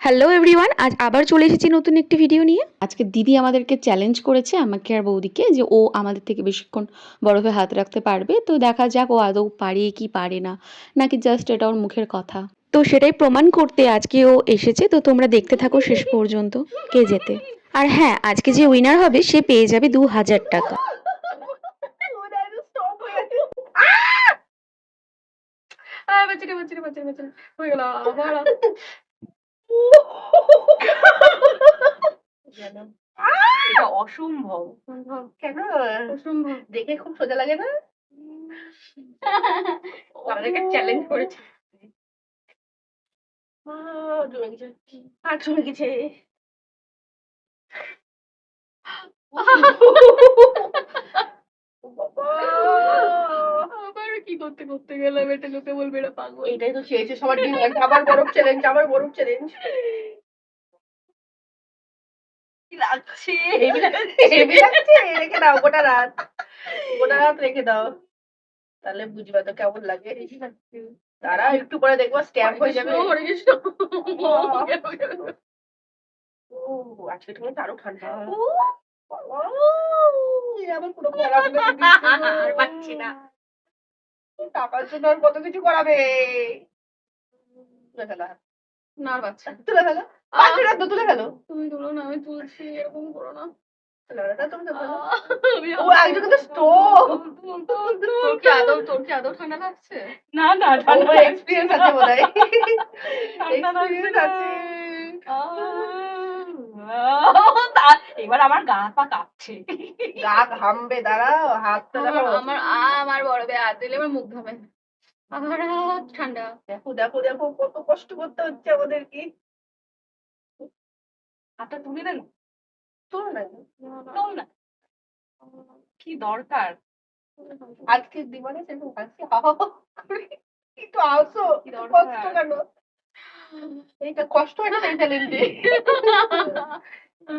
Hello everyone আজ আবার চলে এসেছি নতুন একটি ভিডিও নিয়ে। আজকে দিদি আমাদেরকে চ্যালেঞ্জ করেছে আমাকে আর বৌদিকে যে ও আমাদের থেকে বেশিক্ষণ বরফে হাত রাখতে পারবে। তো দেখা যাক ও আদৌ পারে কি পারে না নাকি জাস্ট এটা ওর মুখের কথা। তো সেটাই প্রমাণ করতে আজকে ও এসেছে তো তোমরা দেখতে থাকো শেষ পর্যন্ত কে যেতে। আর হ্যাঁ আজকে যে উইনার হবে সে পেয়ে যাবে দু হাজার টাকা। আহ! এটা অসম্ভব। অসম্ভব। কেন? অসম্ভব। দেখে খুব সোজা লাগে না? আমাদেরকে চ্যালেঞ্জ করেছে। জমে গেছে। আর জমে গেছে বাবা, আবার কি করতে করতে গেলাম এটা লোকে বলবে এটা পাগল। এইটাই তো চেয়েছে সবার দিন আবার বরফ চ্যালেঞ্জ আবার বরফ চ্যালেঞ্জ লাগছে? রেখে দাও গোটা রাত। গোটা রাত রেখে দাও। তাহলে বুঝবে তো কেমন লাগে। তারা একটু পরে দেখব স্ট্যাম্প হয়ে যাবে। ও আজকে তুমি আরও ঠান্ডা। আবার পুরো না। টাকার জন্য আর কত কিছু করাবে? তুলে ফেলো না আর বাচ্চা। তুলে ফেলো। টাকা তো তুলে ফেলো। তুমি তুলো না আমি তুলছি এরকম করো না। ঠান্ডা লাগছে? না না ঠান্ডা এক্সপিরিয়েন্স আছে। আছে। এবার আমার গা পা কাঁপছে। গা ঘামবে দাঁড়াও হাতটা আমার আমার আমার বড় বে হাত দিলে আমার মুখ ঘামে। আমার হাত ঠান্ডা। দেখো দেখো দেখো কত কষ্ট করতে হচ্ছে আমাদেরকে হাতটা তুলে দেন। তোর না। তোল না। কি দরকার? আজকে দিবানে সেরকম করে একটু আসো কি দরকার? কষ্ট কেন এইটা কষ্ট হয় না এই চ্যালেঞ্জে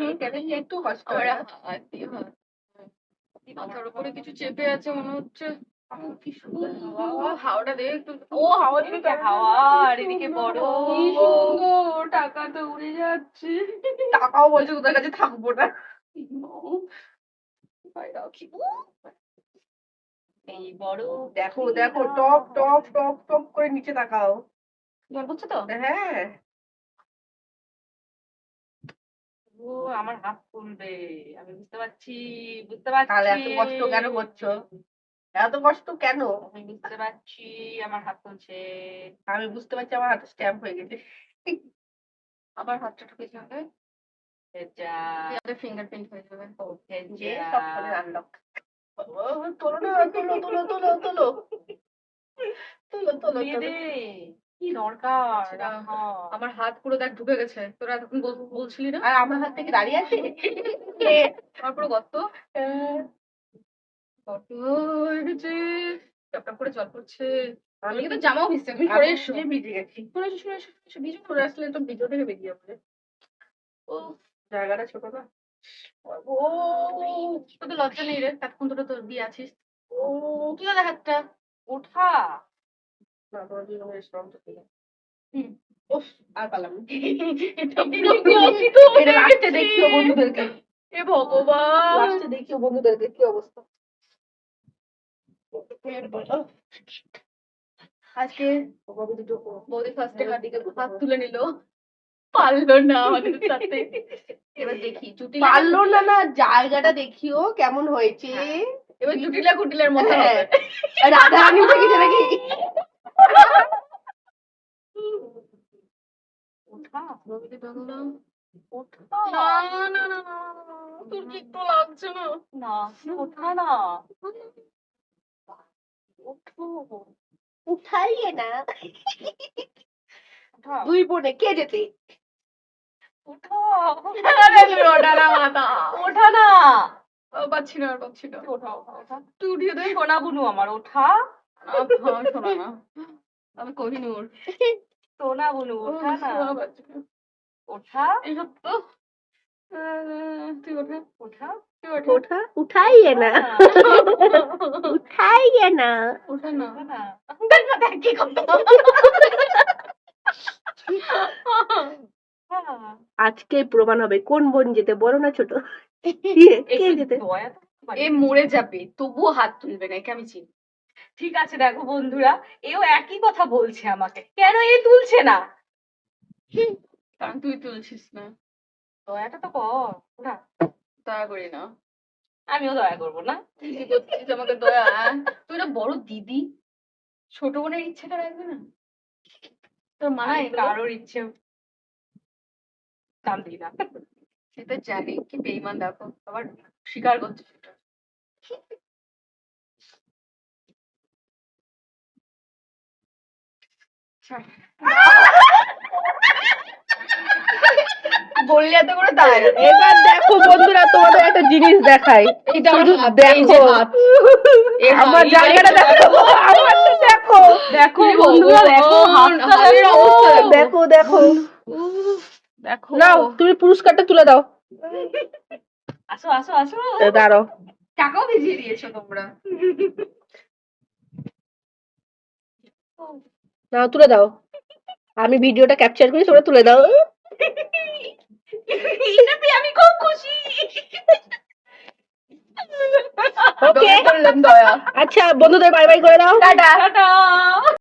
এই চ্যালেঞ্জে একটু কষ্ট হয় মাথার উপরে কিছু চেপে আছে মনে হচ্ছে দেখ একটু ও হাওয়া হাওয়া আর এদিকে বড় টাকা তো উড়ে যাচ্ছে টাকাও বলছে তোদের কাছে থাকব না এই বড় দেখো দেখো টপ টপ টপ টপ করে নিচে তাকাও জল পড়ছে তো? হ্যাঁ। ও আমার হাত ফুলবে আমি বুঝতে পারছি বুঝতে পারছি তাহলে এত কষ্ট কেন করছ? এত কষ্ট কেন? আমি বুঝতে পারছি আমার হাত ফুলছে। আমি বুঝতে পারছি আমার হাতে স্ট্যাম্প হয়ে গেছে। আবার হাতটা ফিঙ্গারপ্রিন্ট হয়ে যাবে। যে আনলক তোলো না তোলো তোলো তোলো তোলো। তোলো তোলো তোলো। কি দরকার? আমার হাত পুরো দেখ ঢুকে গেছে। তোরা এতক্ষণ বলছিলি না? আর আমার হাত থেকে দাঁড়িয়ে আছে আমার পুরো গর্ত। আহ, গর্ত গেছে টপ টপ করে জল পড়ছে। আমি আমি কিন্তু জামাও ভিজছে আমি সরে এসো। ভিজে গেছি। সরে এসো সরে এসো ভিজে সরে আসলে তো ভিডিও থেকে বেরিয়ে যাবে ও জায়গাটা ছোট না ও তোদের লজ্জা নেই রে? এতক্ষণ তোরা তোর দিয়ে আছিস। ও হাতটা ওঠা। দেখিও বন্ধুদেরকে। কি অবস্থা। আজকে বৌদি ফার্স্টে হাত তুলে নিল। পারল না আমাদের সাথে। এবার দেখি জুটি পারল না না জায়গাটা দেখিও কেমন হয়েছে। এবার জুটিলা কুটিলের মতো হ্যাঁ। রাধা রানী নাকি ওঠা ওঠা ওঠা ওঠো দুই বোনে কে যেতে ওঠা আরে না ওঠা না পাচ্ছি না আর পাচ্ছি না ওঠা ওঠা ওঠা তুই উঠিয়ে দে সোনা বুনু আমার ওঠা শোনা না আমি কোহিনুর সোনা বুনু ওঠা না। ওঠা? এইসব তো তুই ওঠা। ওঠা? ওঠা। ওঠা? উঠাইয়ে না। উঠাইয়ে না। ওঠা না। ওঠা না। দেখ কি করতো ওঠা আজকে প্রমাণ হবে কোন বোন যেতে বড় না ছোট? কে কে যেতে? এ মরে যাবে তবুও হাত তুলবে না একে আমি চিনি। ঠিক আছে দেখো বন্ধুরা এও একই কথা বলছে আমাকে। কেন এ তুলছে না? কারণ তুই তুলছিস না। দয়াটা তো কর না। দয়া করি না। আমিও দয়া করব না। তুই কি করছিস? আমাকে দয়া? তুই না বড় দিদি। ছোট বোনের ইচ্ছেটা রাখবে না? তোর মা কারোর ইচ্ছে। দাম দিই না সেটা জানি কি বেইমান দেখো। আবার স্বীকার করছে সেটা। বললে এত করে দাঁড়ায় এবার দেখো বন্ধুরা তোমাদের একটা জিনিস দেখাই। আমার শুধু দেখো। আমার জায়গাটা দেখো আমারটা দেখো। দেখো বন্ধুরা দেখো দেখো। অবস্থা দেখো। দেখো। দেখো। নাও তুমি পুরস্কারটা তুলে দাও। আসো আসো আসো। দাঁড়াও। টাকাও ভিজিয়ে দিয়েছ তোমরা। নাও তুলে দাও। আমি ভিডিওটা ক্যাপচার করি তোমরা তুলে দাও। আমি খুব খুশি। ওকে আচ্ছা বন্ধুদের বাই বাই করে দাও। Tata tata.